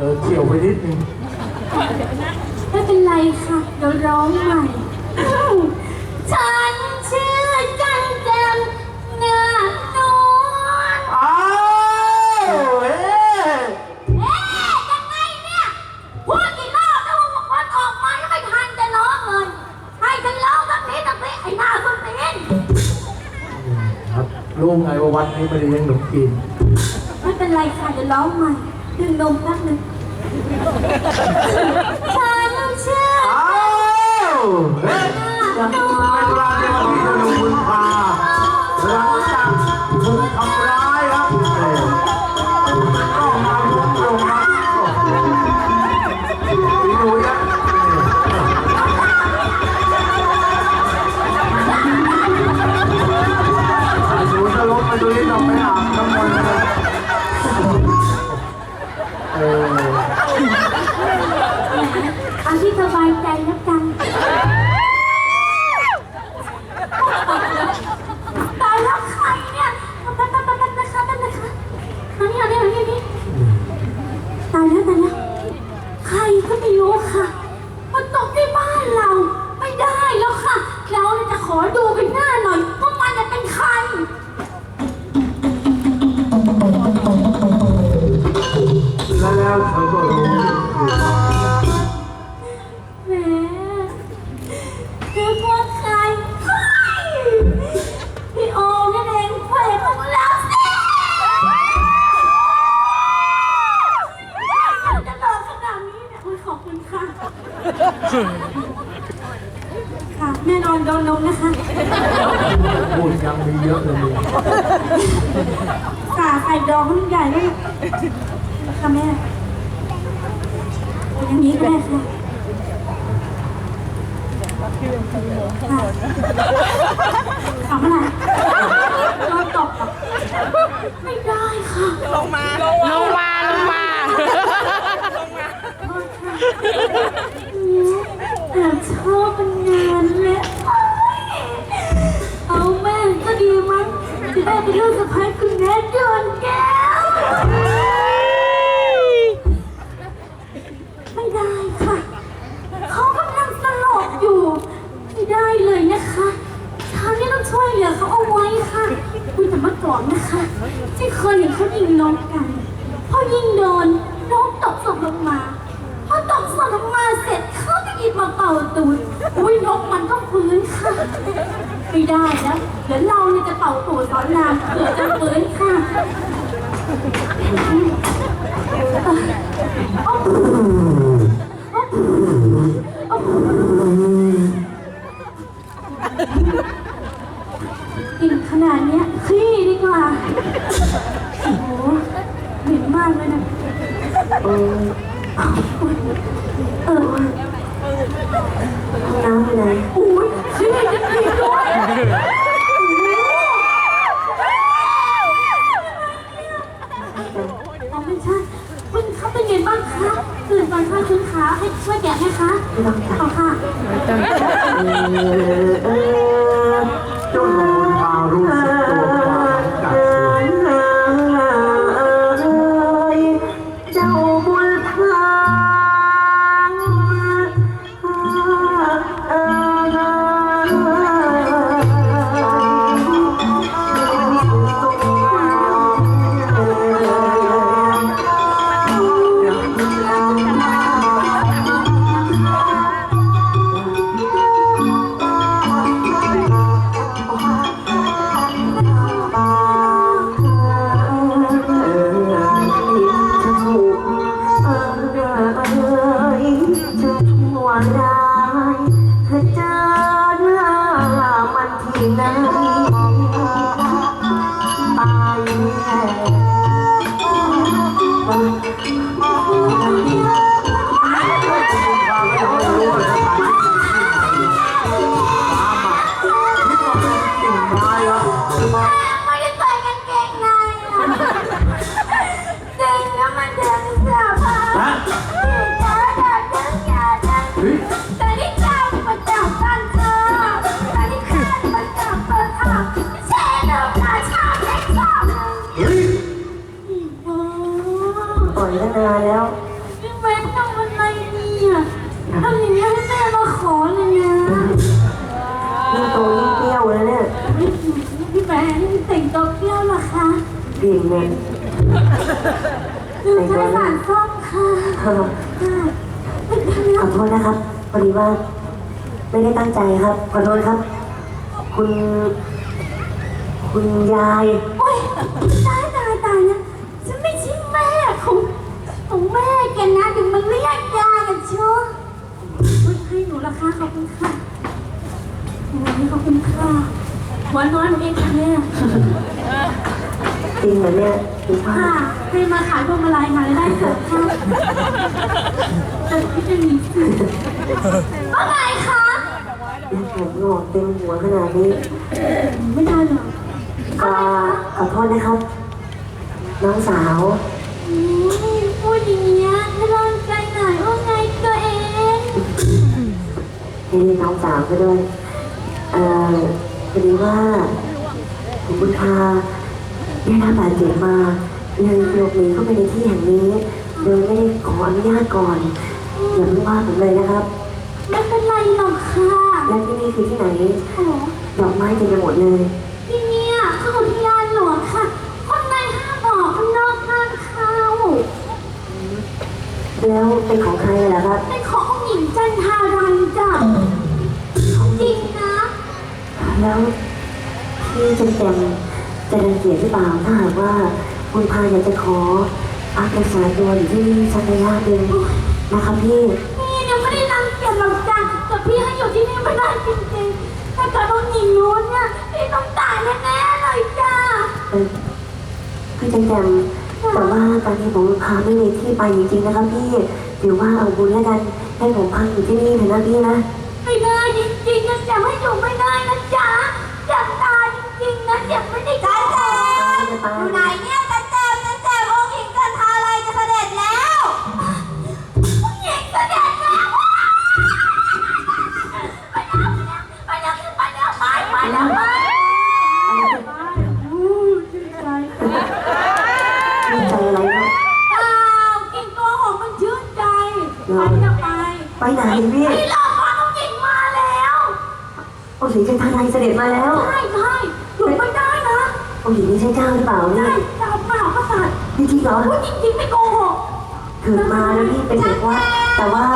ไปนิดนึงไม่เป็นไรค่ะเดี๋ยวร้องใหม่ ฉันชื่อจันแจมเนื้อนวลอ้าวเอ๊ะเอ๊ะยังไงเนี่ยพูดกี่รอบแล้ววันออกมายังไม่ทันจะร้องเลยให้ฉันร้องสักนิดสักนิดไอ้หน้าส้นตีนครับรู้ไงว่าวัดนี้ไม่ได้เลี้ยงหนมกินไม่เป็นไรค่ะเดี๋ยวร้องใหม่ ดึงนมแป๊บนึงฉันชื่ออ้าวเฮ้ยเป็นเวลาที่เราจะดูคุณพาหลังจากถูกทำร้าย ค่ะขำอะไรโดนตบเหรอไม่ได้ค่ะลงมาลงมาลงมาแอบชอบมันนานแล้วเอาแม่ก็ดีมั้งจะได้เป็นลูกสะใภ้คุณแม่เดินแเลยนะคะฉันนี่ต้องช่วยเหลือเขาเอาไว้ค่ะ คุณแต่เมื่อก่อนนะคะที่เคยเห็นเขายิงนกกันพอยิงโดนนกตกศพลงมาพอตกศพลงมาเสร็จเขาจะหยิบมาเป่าตูดอุ้ยนกมันก็ฟื้นค่ะไม่ได้แล้วเดี๋ยวเราเนี่ยจะเป่าตูดสอนรามเผื่อจะฟื้นค่ะ กินขนาดเนี้ยขี้ดีกว่าโอ้โหเหม็นมากเลยนะเออเออน้ำอะไรอุ้ยขี้จะกินด้วยอ๋อไม่ใช่คุณเขาเป็นไงบ้างคะตื่นตอนข้าคุณขาให้ช่วยแกะไหมคะไม่ต้อง ขอค่ะเจ้าหนูพ ดูใช้สารส้มค่ะเออค่ะเป็นทางขอโทษนะครับพอดีว่า ไม่ได้ตั้งใจครับ ขอโทษครับ คุณ คุณยาย โอ๊ยตายตายตายนะฉันไม่ใช่แม่ของของแม่แกนะเดี๋ยวมันเรียกยากันชัวร์ให้หนูราคาขอบคุณค่ะโอ้ยขอบคุณค่ะหวานน้อยหนูเองค่ะแม่ จริงเหรอเนี่ยคุณพ่อค่ะให้มาขายพวงมาลัยค่ะแล้วได้เกิดค่ะแต่พี่จะมีสิว่าไงคะแล้วผมงอกเต็มหัวขนาดนี้ไม่ได้หรอกขอขอโทษนะครับ น้องสาวอืมพูดอย่างเงี้ยให้ร่างใจหน่อยว่าไงตัวเองให้เรียกน้องสาวก็ด้วยเอ่อพอดีว่าคุณบุญพา ได้รับบาดเจ็บมาเลยหลบหนีเข้าไปในที่แห่งนี้ โดยไม่ได้ขออนุญาตก่อนอย่าเพิ่งว่าผมเลยนะครับ ไม่เป็นไรหรอกค่ะและที่นี่คือที่ไหนโอ้ดอกไม้เต็มไปหมดเลยที่เนี่ยคืออุทยานหลวงค่ะคนในห้ามบอกคนนอกห้ามเข้าแล้วเป็นของใครล่ะครับ เป็นขององค์หญิงจันทารันจ้ะจริงนะ แล้วพี่จะแจม จะรังเกียจหรือเปล่าถ้าหากว่าคุณพาอยากจะขอพักรักษาตัวอยู่ที่นี่สักระยะหนึ่งนะครับพี่นี่เนี่ยไม่ได้รังเกียจหรอกจ้ะแต่พี่ให้อยู่ที่นี่ไม่ได้จริงๆถ้าเกิดองค์หญิงรู้เนี่ยพี่ต้องตายแน่ๆเลยจ้ะเออพี่จังแจมแต่ว่าตอนนี้ผมพาไม่มีที่ไปจริงๆนะครับพี่หรือว่าเอาบุญแล้วกันให้ผมพักอยู่ที่นี่เถอะนะพี่นะ อยู่ไหนเนี่ยจันแจมจันแจมองค์หญิงจันทาลัยจะเสด็จแล้วองค์หญิงเสด็จแล้วไปแล้วไปแล้วไปแล้วไปแล้วไปอู้ชื่นใจดีใจอะไรนะอ้าวกินตัวของมันชื่นใจไปจะไปไปไหนพี่พี่รอฟังองค์หญิงมาแล้ว โอ้สีจันทาลัยเสด็จมาแล้ว ใช่ใช่ นะโอ้หญิงนี่ใช่เจ้าหรือเปล่าใช่เนี่ยดาวเปล่าประสาทพี่จริงเหรอพูดจริงๆไม่โกหกเกิดมาแล้วพี่เป็นเด็กวัดแต่ว่า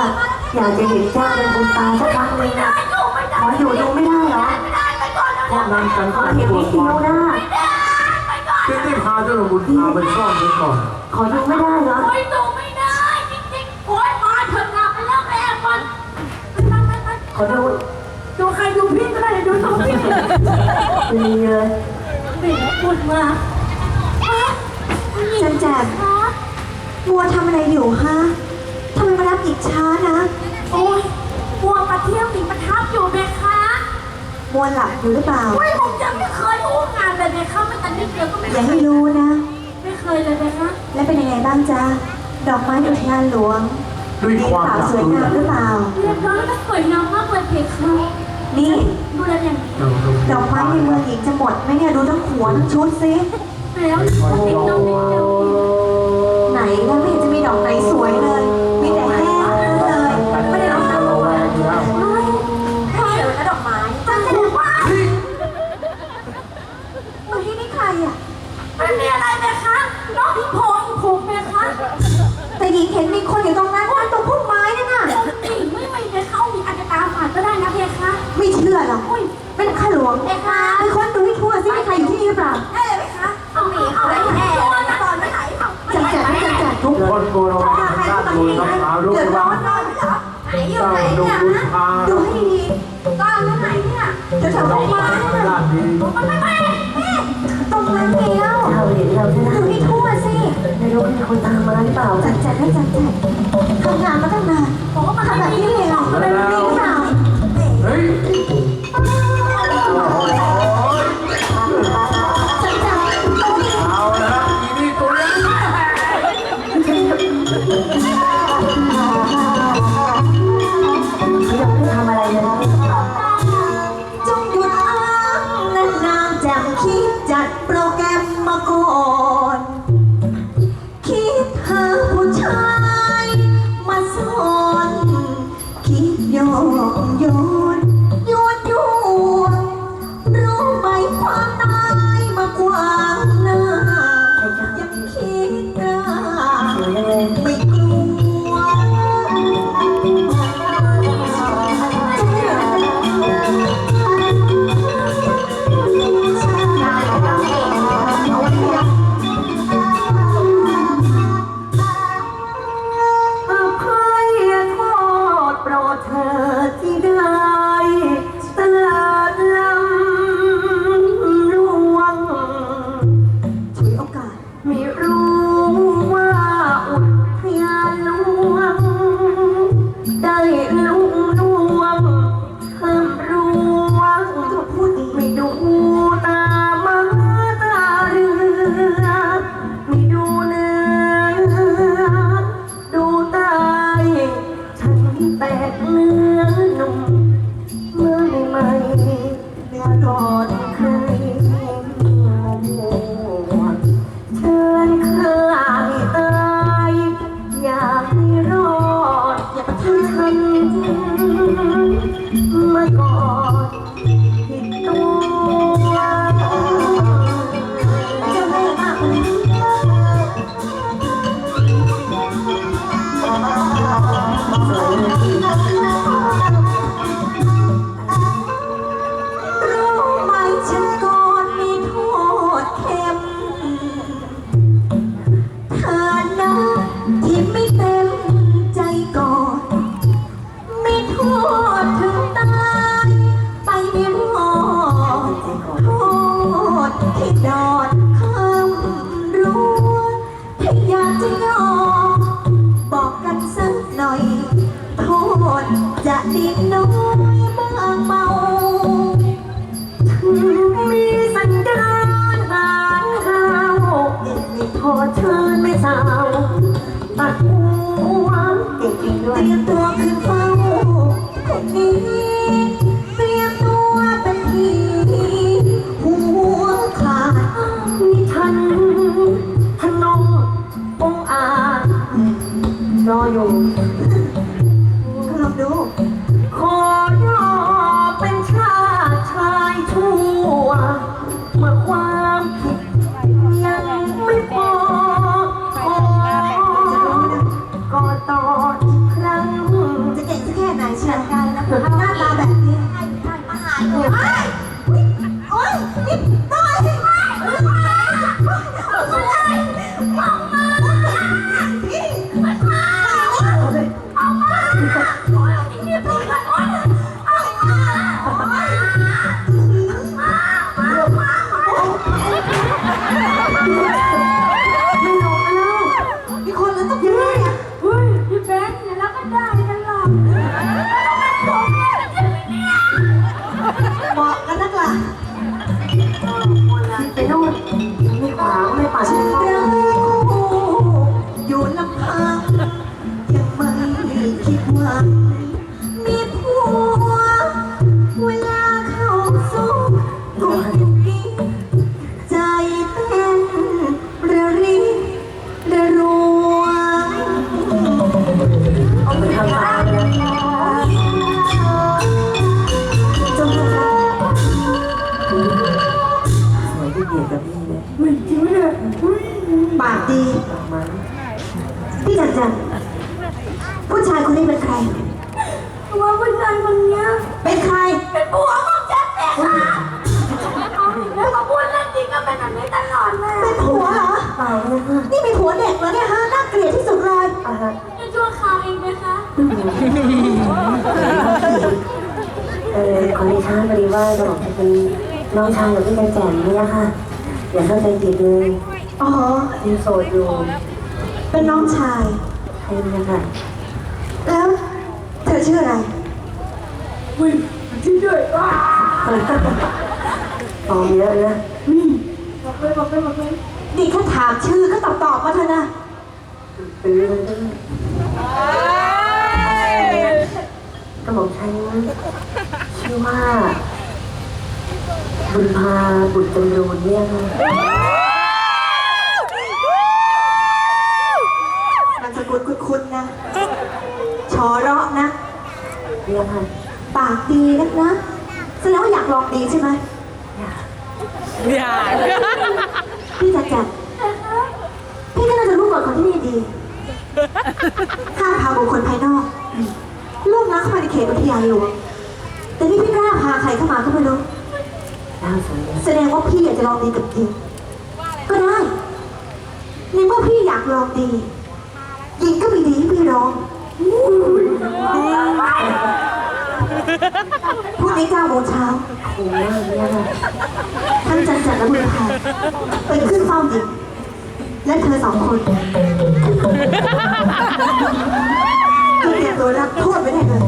อยากจะเห็นเจ้าเป็นคนตาสักครั้งหนึ่งไม่ได้นะอยู่ไม่ได้ขออยู่ดูไม่ได้เหรอไม่ได้ไปก่อนแล้วเพราะนางจันขทอร์เห็นตัวพี่คคิวาวมนะไปก่อนจึงได้พาเจ้าหนุ่มบุญพาไปซ่อนไว้ก่อน ขอดูไม่ได้เหรอโอ้ยดูไม่ได้จริงๆโอ้ยมาเถอะนะไปแล้วแม่ก่อนไปไปไปไปขอดูดูใครดูพี่ก็ได้ดูตัวพี่ดีเลยปิด พูดมาจันแจมคะมัวทำอะไรอยู่ฮะทำไมมารับอีกช้านะ โอ้ยบัวมาเที่ยวหนีประทับอยู่ไหมคะมัวหลับอยู่หรือเปล่าไม่ผมจะไม่เคยรู้งานเลยไหมคะไม่แต่นิดเดียวก็ไม่อเคย่ายให้รู้นะ ไม่เคยเลยไหมคะและเป็นยังไงบ้างจ๊ะ ดอกไม้อุทยานหลวงด้วยดีความเปล่าอยากสวยรู้งามหรือเปล่าเรียบร้อยและสวยงามมากเลยเพคะ นี่ดูแลอย่างดอกไม้ในเมืองหญิงจะหมดไหมเนี่ยดูทั้งหัวทั้งชุดสิแล้วติดน้องนิดเดียวไหนแล้วไม่เห็นจะมีดอกไหนสวยเลย มีแต่แห้งเลยไม่ได้ดอกไม้ระแวงอยู่แล้วใช่แล้วดอกไม้จันจะบอกว่ามาที่นี่ใครอะไม่มีอะไรไหมคะน้องพี่พงศ์ผมไหมคะแต่หญิงเห็นมีคนอยู่ตรงนั้น ไม่เชื่อหรอกอุ้ยเป็นข้าหลวงเพคะไปค้นดูให้ทั่วสิมีใครอยู่ที่นี่หรือเปล่าได้เลยไหมคะเอาหนีเอาไปแอบตอนไม่ไหนเอาจัดจัดจัดจัดทุกคนโปรดระวังทางด้านบนครับหารู้เดือดว่าร้อนนอนไม่หลับไหนอยู่เจ้าไหนหนุ่มเนี่ยบุญพาดูให้ดีก้อนแล้วไหนเนี่ยๆจะแถวเราพุ่มไปไม้ทางนั่นด้าน่ะนนี้มันไม่ไม่แม่ตรงนั้นเดียวเจ้าเห็นเราใช่ไหมดูให้ทั่วสิไม่รู้มีคนตามมาหรือเปล่าจัดจัดให้จัดจัดทำงานมาตั้งนานบอกว่ามันทำแบบนี้เลยเหรอ รู้ หาหนูโอ๊ยนี่ต้อยออกมาพี่ ปากดีออกมาพี่จันจันผู้ชายคนนี้เป็นใคร ว่าผู้ชายคนเนี้ยเป็นใคร เป็นผัวของฉันเองค่ะเอาอีกแล้วมาพูดเรื่องจริงก็เป็นแบบนี้ตลอดเลยเป็นผัวเหรอเปล่าเลยค่ะนี่เป็นผัวเด็กเหรอเนี่ยฮะน่าเกลียดที่สุดเลยอ่าจะชั่วคราวเองไหมคะเออขอในช้าพอดีว่าเราจะเป็นน้องชายของพี่แจแจ่มนี่นะคะอย่าเข้าใจผิดเลย อ๋อ ยังโสดอยู่เป็นน้องชายใช่ไหมคะแล้วเธอชื่ออะไร วิ่งที่ด้วยว้าฟองเยอะนะบอกเลยบอกเลยบอกเลยนี่แค่ถามชื่อก็ตอบตอบมาเถอะนะตื้อมันก็กระบอกฉันชื่อว่า บุญพาบุตรจำรูนเนี่ยค่ะ นามสกุลคุ้นๆนะ ชอเราะนะเนี่ยค่ะปากดีนักนะแสดงว่าอยากลองดีใช่ไหมอย่าพี่จัดจัดพี่ก็น่าจะรู้กฎของที่นี่ดีห้ามพาบุคคลภายนอกล่วงล้ำเข้ามาในเขตอุทยานหลวงแต่นี่พี่กล้าพาใครเข้ามาก็ไม่รู้แสดงว่าพี่อยากจะลองดีกับหญิงก็ได้ในเมื่อพี่อยากลองดี หญิงก็มีดีให้พี่ลองพรุ่งนี้เก้าโมงเช้าโอ้ยเนี่ยค่ะทั้งจันจันและบุญพาไปขึ้นเฝ้าหญิงและเธอสองคนก็เตรียมตัวรับโทษไว้ได้เลย